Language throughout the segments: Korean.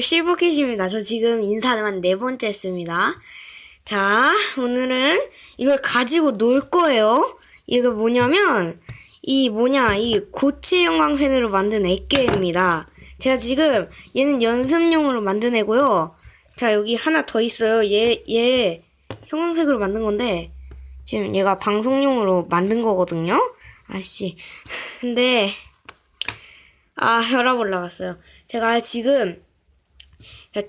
실버캣입니다. 저 지금 인사만 네 번째 했습니다. 자, 오늘은 이걸 가지고 놀 거예요. 이거 뭐냐면, 이 뭐냐, 이 고체 형광펜으로 만든 액계입니다. 제가 지금 얘는 연습용으로 만든 애고요. 자, 여기 하나 더 있어요. 얘, 얘 형광색으로 만든 건데, 지금 얘가 방송용으로 만든 거거든요. 아씨. 근데, 아, 혈압 올라갔어요. 제가 지금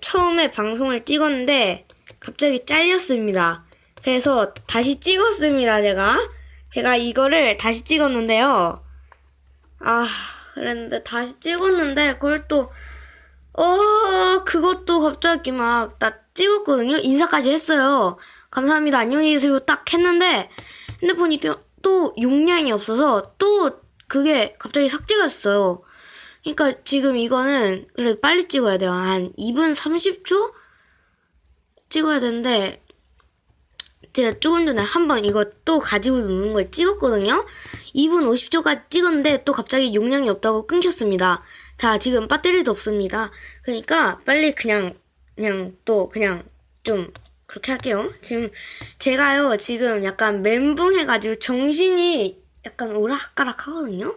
처음에 방송을 찍었는데 갑자기 잘렸습니다. 그래서 다시 찍었습니다, 제가. 제가 이거를 다시 찍었는데요. 아, 그랬는데 다시 찍었는데 그걸 또 어, 그것도 갑자기 막 나 찍었거든요. 인사까지 했어요. 감사합니다. 안녕히 계세요. 딱 했는데 핸드폰이 또, 또 용량이 없어서 또 그게 갑자기 삭제가 됐어요. 그러니까 지금 이거는 그래도 빨리 찍어야 돼요. 한 2분 30초 찍어야 되는데 제가 조금 전에 한 번 이거 또 가지고 노는 걸 찍었거든요. 2분 50초까지 찍었는데 또 갑자기 용량이 없다고 끊겼습니다. 자, 지금 배터리도 없습니다. 그러니까 빨리 그냥 그냥 또 그냥 좀 그렇게 할게요. 지금 제가요 지금 약간 멘붕해가지고 정신이 약간 오락가락 하거든요.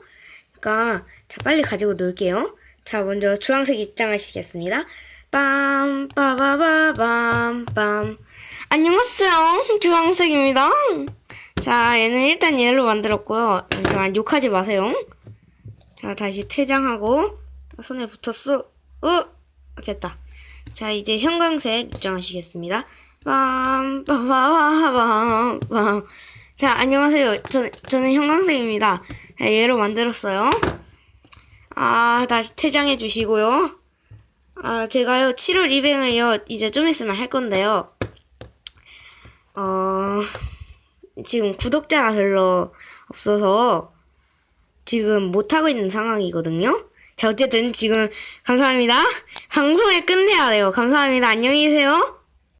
그러니까 자 빨리 가지고 놀게요. 자 먼저 주황색 입장하시겠습니다. 빰 빠바바밤 빰 안녕하세요 주황색입니다. 자 얘는 일단 얘로 만들었고요. 잠시만 욕하지 마세요. 자 다시 퇴장하고 손에 붙었어. 어 됐다. 자 이제 형광색 입장하시겠습니다. 빰 빠바바밤 빰. 자 안녕하세요. 저, 저는 형광색입니다. 자, 얘로 만들었어요. 아, 다시 퇴장해 주시고요. 아, 제가요, 7월 이뱅을요, 이제 좀 있으면 할 건데요. 어, 지금 구독자가 별로 없어서 지금 못하고 있는 상황이거든요. 자, 어쨌든 지금 감사합니다. 방송을 끝내야 돼요. 감사합니다. 안녕히 계세요.